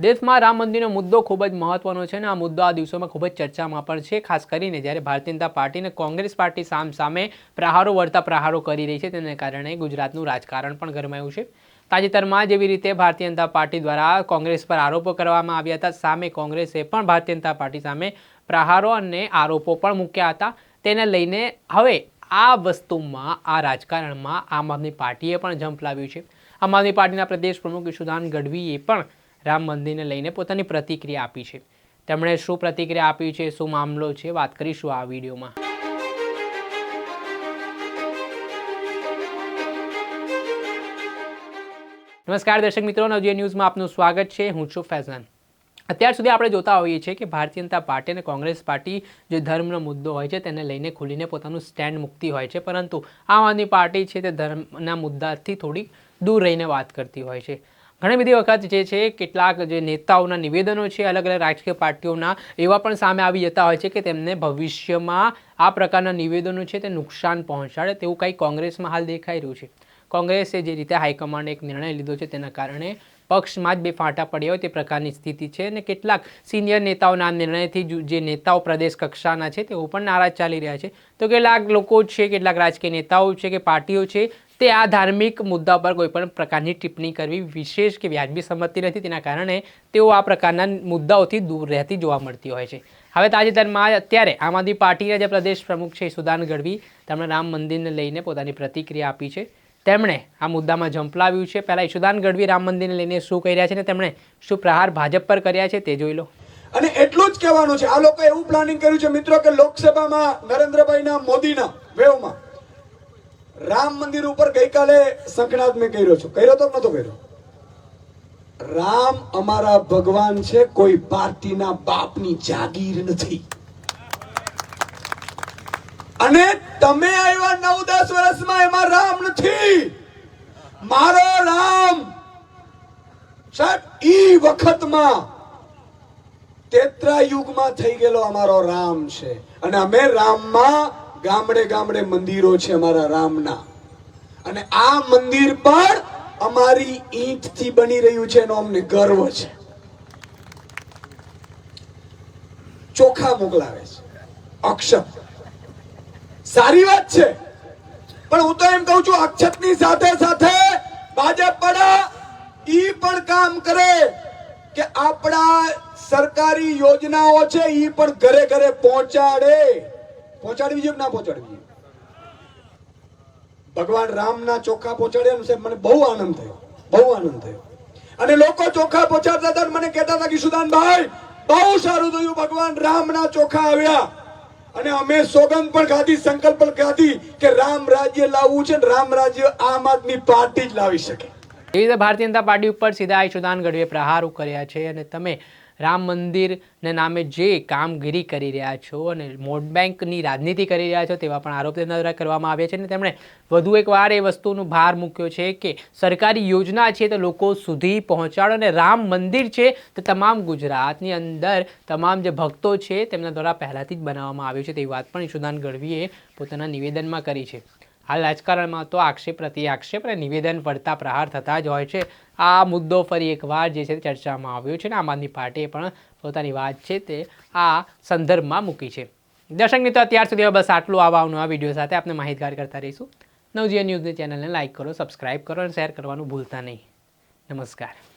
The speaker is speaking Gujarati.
દેશમાં રામ મંદિરનો મુદ્દો ખૂબ જ મહત્વનો છે અને આ મુદ્દો આ દિવસોમાં ખૂબ જ ચર્ચામાં પણ છે. ખાસ કરીને જ્યારે ભારતીય જનતા પાર્ટી અને કોંગ્રેસ પાર્ટી સામ સામે પ્રહારો વળતા પ્રહારો કરી રહી છે, તેને કારણે ગુજરાતનું રાજકારણ પણ ગરમાયું છે. તાજેતરમાં જેવી રીતે ભારતીય જનતા પાર્ટી દ્વારા કોંગ્રેસ પર આરોપો કરવામાં આવ્યા હતા. સામે કોંગ્રેસે પણ ભારતીય જનતા પાર્ટી સામે પ્રહારો અને આરોપો પણ મૂક્યા હતા. તેને લઈને હવે આ વસ્તુમાં, આ રાજકારણમાં આમ આદમી પાર્ટીએ પણ જંપ લાવ્યું છે. આમ આદમી પાર્ટીના પ્રદેશ પ્રમુખ યશુદાન ગઢવીએ પણ રામ મંદિરને લઈને પોતાની પ્રતિક્રિયા આપી છે. તેમણે શું પ્રતિક્રિયા આપી છે, શું મામલો છે, વાત કરીશું આ વિડીયોમાં. નમસ્કાર દર્શક મિત્રો નવજીએ ન્યૂઝમાં આપનું સ્વાગત છે. હું છું ફૈઝાન. અત્યાર સુધી આપણે જોતા હોઈએ છીએ કે ભારતીય જનતા પાર્ટી અને કોંગ્રેસ પાર્ટી જે ધર્મનો મુદ્દો હોય છે, તેને લઈને ખુલીને પોતાનું સ્ટેન્ડ મૂકતી હોય છે, પરંતુ આમ આદમી પાર્ટી છે તે ધર્મના મુદ્દાથી થોડી દૂર રહીને વાત કરતી હોય છે. ઘણી બધી વખત જે છે, કેટલાક જે નેતાઓના નિવેદનો છે અલગ અલગ રાજકીય પાર્ટીઓના એવા પણ સામે આવી જતા હોય છે કે તેમને ભવિષ્યમાં આ પ્રકારના નિવેદનો છે તે નુકસાન પહોંચાડે તેવું કંઈ કોંગ્રેસમાં હાલ દેખાઈ રહ્યું છે. કોંગ્રેસે જે રીતે હાઈકમાન્ડે એક નિર્ણય લીધો છે તેના કારણે પક્ષમાં જ બે ફાંટા પડ્યા હોય તે પ્રકારની સ્થિતિ છે અને કેટલાક સિનિયર નેતાઓના નિર્ણયથી જ નેતાઓ પ્રદેશ કક્ષાના છે તેઓ પણ નારાજ ચાલી રહ્યા છે. તો કેટલાક લોકો છે, કેટલાક રાજકીય નેતાઓ છે કે પાર્ટીઓ છે તે આ ધાર્મિક મુદ્દા પર કોઈપણ પ્રકારની ટિપ્પણી કરવી વિશેષ કે વ્યાજબી સંમતિ નથી. તેના કારણે તેઓ આ પ્રકારના મુદ્દાઓથી દૂર રહેતી જોવા મળતી હોય છે. હવે તાજેતરમાં અત્યારે આમ આદમી પાર્ટીના જે પ્રદેશ પ્રમુખ છે, સુદાન ગઢવી, તેમણે રામ મંદિરને લઈને પોતાની પ્રતિક્રિયા આપી છે. તેમણે આ મુદ્દામાં ઝંપલાવ્યું છે. પહેલાં ઈશુદાન ગઢવી રામ મંદિરને લઈને શું કહી રહ્યા છે ને તેમણે શું પ્રહાર ભાજપ પર કર્યા છે તે જોઈ લો. અને એટલું જ કહેવાનું છે, આ લોકો એવું પ્લાનિંગ કર્યું છે મિત્રો કે લોકસભામાં નરેન્દ્રભાઈના મોદીના વેવમાં રામ મંદિર ઉપર ગઈકાલે સંકળાત મેં કર્યો છું. કર્યો તો નતો કર્યો? રામ અમારા ભગવાન છે, કોઈ પાર્ટીના બાપની જાગીર નથી. અને તમે આવ્યા નવ દસ વર્ષમાં એમાં રામ નથી. મારો રામ સાહેબ, ઈ વખતમાં તેત્રા યુગમાં થઈ ગયેલો અમારો રામ છે. અને અમે રામમાં ગામડે ગામડે મંદિરો છે અમારા રામના. અને આ મંદિર પણ અમારી ઈંટથી બની રહ્યું છે એનો અમને ગર્વ છે. ચોખા મોકલાવે છે. અક્ષત. સારી વાત છે. પણ હું તો એમ કહું છું, અક્ષતની સાથે સાથે ભાજપ વાળા ઈ પણ કામ કરે કે આપણા સરકારી યોજનાઓ છે ઈ પણ ઘરે ઘરે પહોંચાડે. પહોંચાડવી જોઈએ ના પહોંચાડવી? ભગવાન રામના ચોખા પહોંચાડ્યા છે મને બહુ આનંદ થયો. બહુ આનંદ થયો. અને લોકો ચોખા પહોંચાડતા હતા મને કહેતા હતા કે, સુદાનભાઈ, બહુ સારું થયું, ભગવાન રામના ચોખા આવ્યા. અને અમે સોગંદ પણ ખાધી સંકલ્પ પણ ખાધી કે રામ રાજ્ય લાવવું છે રામ રાજ્ય આમ આદમી પાર્ટી જ લાવી શકે. એવી રીતે ભારતીય જનતા પાર્ટી ઉપર સીધા ઈશુદાન ગઢવીએ પ્રહારો કર્યા છે અને તમે રામ મંદિરને નામે જે કામગીરી કરી રહ્યા છો અને વોટ બેંકની રાજનીતિ કરી રહ્યા છો તેવા પણ આરોપ તેમના દ્વારા કરવામાં આવ્યા છે. અને તેમણે વધુ એકવાર એ વસ્તુનો ભાર મૂક્યો છે કે સરકારી યોજના છે તે લોકો સુધી પહોંચાડો અને રામ મંદિર છે તે તમામ ગુજરાતની અંદર તમામ જે ભક્તો છે તેમના દ્વારા પહેલાંથી જ બનાવવામાં આવ્યું છે તેવી વાત પણ ઈશુદાન ગઢવીએ પોતાના નિવેદનમાં કરી છે. હાલ રાજકારણમાં તો આક્ષેપ પ્રતિ આક્ષેપ અને નિવેદન પડતા પ્રહાર થતા જ હોય છે. આ મુદ્દો ફરી એકવાર જે છે ચર્ચામાં આવ્યો છે અને આમ આદમી પાર્ટીએ પણ પોતાની વાત છે તે આ સંદર્ભમાં મૂકી છે. દર્શક મિત્રો, અત્યાર સુધી બસ આટલું આવા નવા વીડિયો સાથે. આપણે માહિતગાર કરતા રહીશું. નવજીવન ન્યૂઝની ચેનલને લાઇક કરો, સબસ્ક્રાઇબ કરો અને શેર કરવાનું ભૂલતા નહીં. નમસ્કાર.